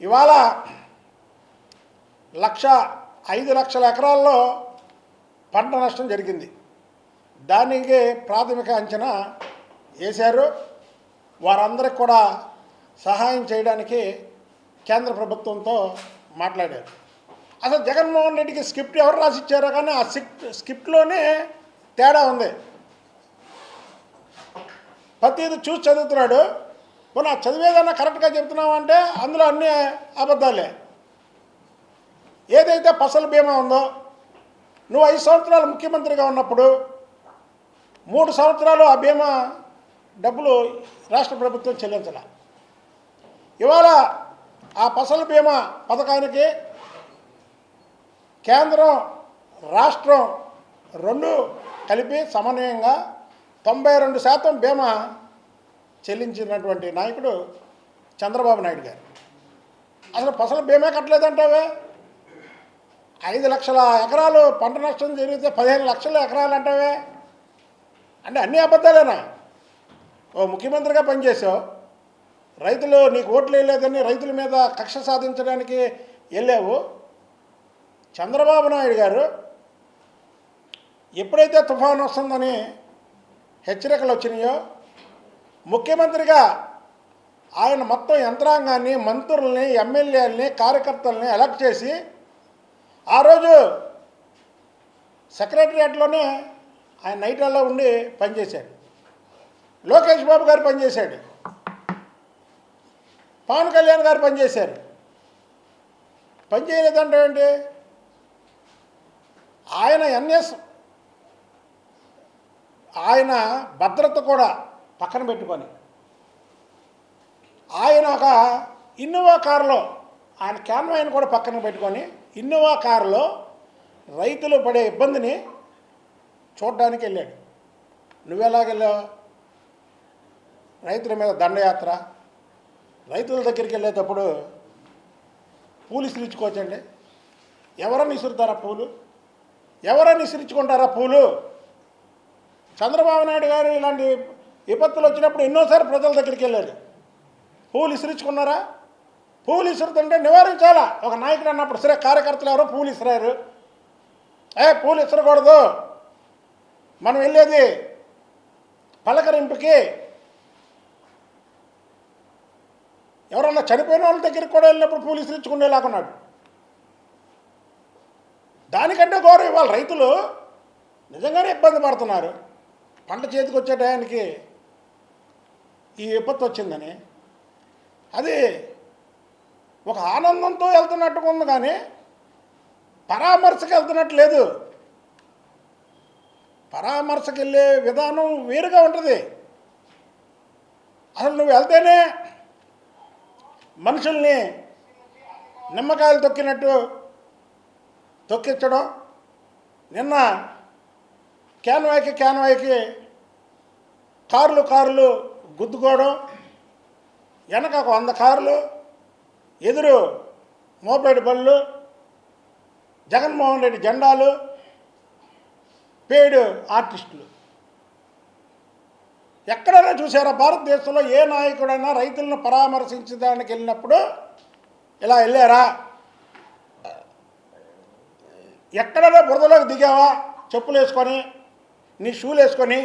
ఇవాళ లక్ష ఐదు లక్షల ఎకరాల్లో పంట నష్టం జరిగింది. దానికి ప్రాథమిక అంచనా వేశారు. వారందరికి కూడా సహాయం చేయడానికి కేంద్ర ప్రభుత్వంతో మాట్లాడారు. అసలు జగన్మోహన్ రెడ్డికి స్క్రిప్ట్ ఎవరు రాసిచ్చారో కానీ ఆ స్క్రిప్ట్ స్క్రిప్ట్లోనే తేడా ఉంది. ప్రతిది చూసి చదువుతున్నాడు. పోనీ చదివేదన్నా కరెక్ట్గా చెప్తున్నావు అంటే అందులో అన్ని అబద్ధాలే. ఏదైతే ఫసల్ బీమా ఉందో నువ్వు ఐదు సంవత్సరాలు ముఖ్యమంత్రిగా ఉన్నప్పుడు మూడు సంవత్సరాలు ఆ బీమా డబ్బులు రాష్ట్ర ప్రభుత్వం చెల్లించాల. ఇవాళ ఆ ఫసల్ బీమా పథకానికి కేంద్రం రాష్ట్రం రెండు కలిపి సమన్వయంగా తొంభై రెండు శాతం బీమా చెల్లించినటువంటి నాయకుడు చంద్రబాబు నాయుడు గారు. అసలు ఫసలు బీమా కట్టలేదంటావే? ఐదు లక్షల ఎకరాలు పంట నష్టం జరిగితే పదిహేను లక్షల ఎకరాలు అంటావే? అంటే అన్ని అబద్ధాలేనా? ఓ ముఖ్యమంత్రిగా పనిచేసావు రైతులు నీకు ఓట్లు వేయలేదని రైతుల మీద కక్ష సాధించడానికి వెళ్ళావు. చంద్రబాబు నాయుడు గారు ఎప్పుడైతే తుఫాను వస్తుందని హెచ్చరికలు వచ్చినాయో ముఖ్యమంత్రిగా ఆయన మొత్తం యంత్రాంగాన్ని మంత్రుల్ని ఎమ్మెల్యేలని కార్యకర్తల్ని ఎలక్ట్ చేసి ఆ రోజు సెక్రటరియట్లోనే ఆయన నైట్లలో ఉండి పనిచేశాడు. లోకేష్ బాబు గారు పనిచేశాడు. పవన్ కళ్యాణ్ గారు పనిచేశారు. పనిచేయలేదంటే ఏంటి? ఆయన ఎన్ఎస్ ఆయన భద్రత కూడా పక్కన పెట్టుకొని. ఆయన ఒక ఇన్నోవా కారులో ఆయన క్యాన్వాయిన్ కూడా పక్కన పెట్టుకొని ఇన్నోవా కారులో రైతులు పడే ఇబ్బందిని చూడడానికి వెళ్ళాడు. నువ్వెలాగెళ్ళావు రైతుల మీద దండయాత్ర. రైతుల దగ్గరికి వెళ్ళేటప్పుడు పూలు ఇసురించుకోవచ్చండి ఎవరని ఇసురుతారా పూలు? ఎవరని ఇసురించుకుంటారా పూలు? చంద్రబాబు నాయుడు గారు ఇలాంటి విపత్తులు వచ్చినప్పుడు ఎన్నోసార్లు ప్రజల దగ్గరికి వెళ్ళారు పూలు ఇసురించుకున్నారా పూలు ఇసురుతుంటే నివారించాలా? ఒక నాయకుడు అన్నప్పుడు సరే కార్యకర్తలు ఎవరో పూలు ఇసిరారు ఏ పూలు ఇసరకూడదు మనం వెళ్ళేది పలకరింపుకి. ఎవరన్నా చనిపోయిన వాళ్ళ దగ్గరికి కూడా వెళ్ళినప్పుడు పూలు ఇసురించుకునేలాగున్నాడు దానికంటే గౌరవం ఇవ్వాలి. రైతులు నిజంగానే ఇబ్బంది పడుతున్నారు. పంట చేతికి వచ్చే టయానికి ఈ విపత్తు వచ్చిందని. అది ఒక ఆనందంతో వెళ్తున్నట్టుగా ఉంది కానీ పరామర్శకు వెళ్తున్నట్టు లేదు పరామర్శకు వెళ్ళే విధానం వేరుగా ఉంటుంది. అసలు నువ్వు వెళ్తేనే మనుషుల్ని నిమ్మకాయలు తొక్కినట్టు తొక్కించడం. నిన్న క్యాన్వాయ్కి క్యాన్వాయ్కి కార్లు కార్లు గుద్దుకోవడం వెనక ఒక వంద కార్లు ఎదురు మోపేడు బళ్ళు జగన్మోహన్ రెడ్డి జెండాలు పేడు ఆర్టిస్టులు. ఎక్కడైనా చూసారా భారతదేశంలో ఏ నాయకుడైనా రైతులను పరామర్శించడానికి వెళ్ళినప్పుడు ఇలా వెళ్ళారా? ఎక్కడైనా బురదలోకి దిగావా? చెప్పులు వేసుకొని నీ షూలు వేసుకొని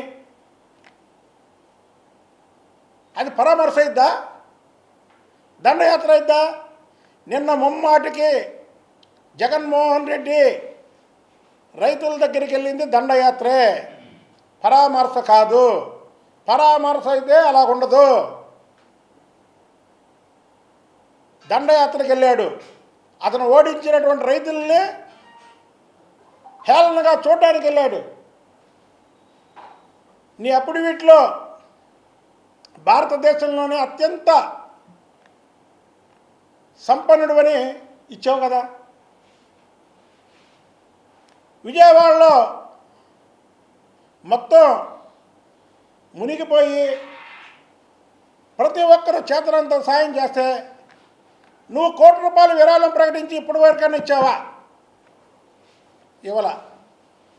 అది పరామర్శ అయిద్దా? దండయాత్ర అయిద్దా? నిన్న ముమ్మాటికి జగన్మోహన్ రెడ్డి రైతుల దగ్గరికి వెళ్ళింది దండయాత్రే. పరామర్శ కాదు. పరామర్శ అయితే అలా ఉండదు దండయాత్రకు వెళ్ళాడు. అతను ఓడించినటువంటి రైతుల్ని హేళనగా చూడడానికి వెళ్ళాడు. నీ అప్పుడు వీటిలో భారతదేశంలోనే అత్యంత సంపన్నుడు అని ఇచ్చావు కదా. విజయవాడలో మొత్తం మునిగిపోయి ప్రతి ఒక్కరు చేతనంత సాయం చేస్తే నువ్వు కోటి రూపాయలు విరాళం ప్రకటించి ఇప్పటి వరకైనా ఇచ్చావా? ఇవ్వలా.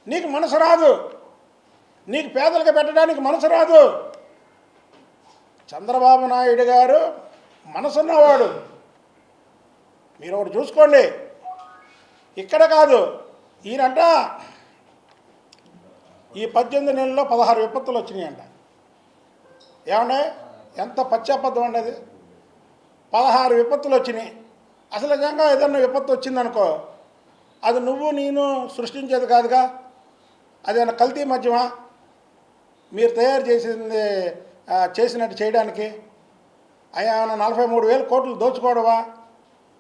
నీకు మనసు రాదు. నీకు పేదలకు పెట్టడానికి మనసు రాదు. చంద్రబాబు నాయుడు గారు మనసున్నవాడు. మీరు ఒకటి చూసుకోండి. ఇక్కడ కాదు ఈయనంట ఈ పద్దెనిమిది నెలల్లో పదహారు విపత్తులు వచ్చినాయంట. ఏమండే? ఎంత పశ్చాపద్ధం అండి అది? పదహారు విపత్తులు వచ్చినాయి. అసలు నిజంగా ఏదన్నా విపత్తు వచ్చిందనుకో అది నువ్వు నేను సృష్టించేది కాదుగా? అదేమన్నా కల్తీ మధ్యమా? మీరు తయారు చేసింది చేసినట్టు చేయడానికి. అయ్యా నలభై మూడు వేల కోట్లు దోచుకోవడమా?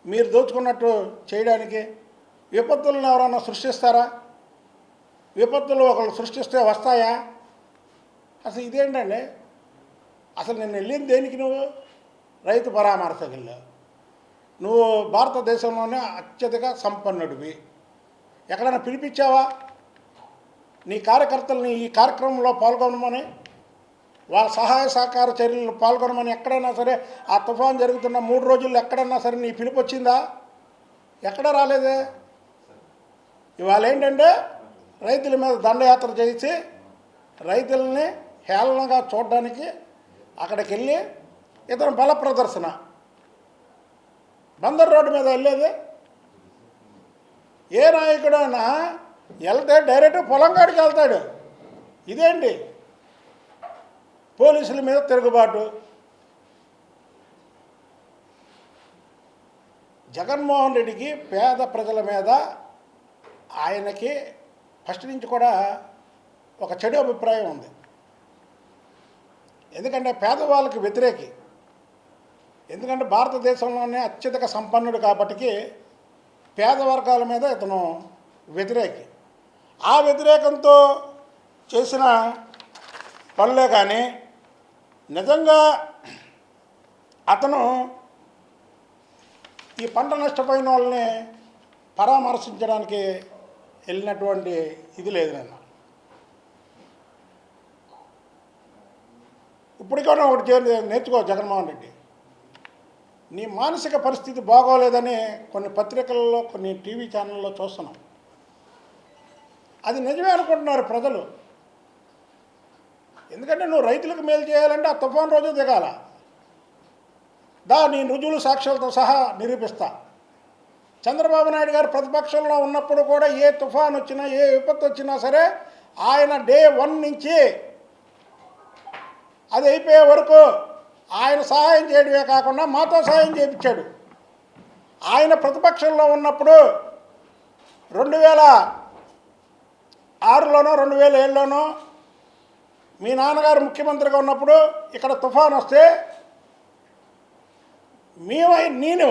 మీరు దోచుకున్నట్టు చేయడానికి. విపత్తులను ఎవరన్నా సృష్టిస్తారా? విపత్తులు ఒకళ్ళు సృష్టిస్తే వస్తాయా? అసలు ఇదేంటండి? అసలు నేను వెళ్ళింది దేనికి నువ్వు? రైతు పరామర్శకు నువ్వు భారతదేశంలోనే అత్యధిక సంపన్నుడివి. ఎక్కడైనా పిలిపించావా? నీ కార్యకర్తల్ని ఈ కార్యక్రమంలో పాల్గొనమని? వాళ్ళ సహాయ సహకార చర్యలు పాల్గొనమని ఎక్కడైనా సరే ఆ తుఫాన్ జరుగుతున్న మూడు రోజుల్లో ఎక్కడైనా సరే నీ పిలుపు వచ్చిందా ఎక్కడ రాలేదే? ఇవాళ ఏంటంటే రైతుల మీద దండయాత్ర చేసి రైతుల్ని హేళనగా చూడడానికి అక్కడికి వెళ్ళి ఇతను బల ప్రదర్శన. బందర్ రోడ్డు మీద వెళ్ళేది. ఏ నాయకుడైనా వెళ్తే డైరెక్ట్ పొలం కాడికి వెళ్తాడు. ఇదేంటి? పోలీసుల మీద తిరుగుబాటు. జగన్మోహన్ రెడ్డికి పేద ప్రజల మీద ఆయనకి ఫస్ట్ నుంచి కూడా ఒక చెడు అభిప్రాయం ఉంది. ఎందుకంటే పేదవాళ్ళకి వ్యతిరేకి. ఎందుకంటే భారతదేశంలోనే అత్యధిక సంపన్నుడు కాబట్టికి పేద వర్గాల మీద ఇతను వ్యతిరేకి. ఆ వ్యతిరేకంతో చేసిన పనులే కానీ నిజంగా అతను ఈ పంట నష్టపోయిన వాళ్ళని పరామర్శించడానికి వెళ్ళినటువంటి ఇది లేదు నేను ఇప్పటికైనా ఒకటి చేరి నేర్చుకో జగన్మోహన్ రెడ్డి. నీ మానసిక పరిస్థితి బాగోలేదని కొన్ని పత్రికల్లో కొన్ని టీవీ ఛానల్లో చూస్తున్నాం. అది నిజమే అనుకుంటున్నారు ప్రజలు. ఎందుకంటే నువ్వు రైతులకు మేలు చేయాలంటే ఆ తుఫాన్ రోజు దిగాల. దా నీ రుజువులు సాక్ష్యాలతో సహా నిరూపిస్తా. చంద్రబాబు నాయుడు గారు ప్రతిపక్షంలో ఉన్నప్పుడు కూడా ఏ తుఫాన్ వచ్చినా ఏ విపత్తు వచ్చినా సరే ఆయన డే వన్ నుంచి అది అయిపోయే వరకు ఆయన సహాయం చేయడమే కాకుండా మాతో సహాయం చేయించాడు. ఆయన ప్రతిపక్షంలో ఉన్నప్పుడు రెండు వేల ఆరులోనో రెండు వేల ఏడులోనో మీ నాన్నగారు ముఖ్యమంత్రిగా ఉన్నప్పుడు ఇక్కడ తుఫాన్ వస్తే మేమై నేను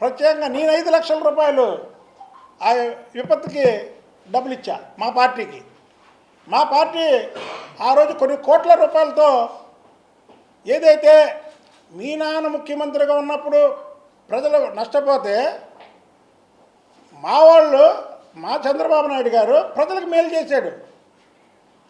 ప్రత్యేకంగా నేను ఐదు లక్షల రూపాయలు ఆ విపత్తుకి డబ్బులు ఇచ్చా మా పార్టీకి. మా పార్టీ ఆ రోజు కొన్ని కోట్ల రూపాయలతో ఏదైతే మీ నాన్న ముఖ్యమంత్రిగా ఉన్నప్పుడు ప్రజలు నష్టపోతే మా వాళ్ళు మా చంద్రబాబు నాయుడు గారు ప్రజలకు మేలు చేశాడు.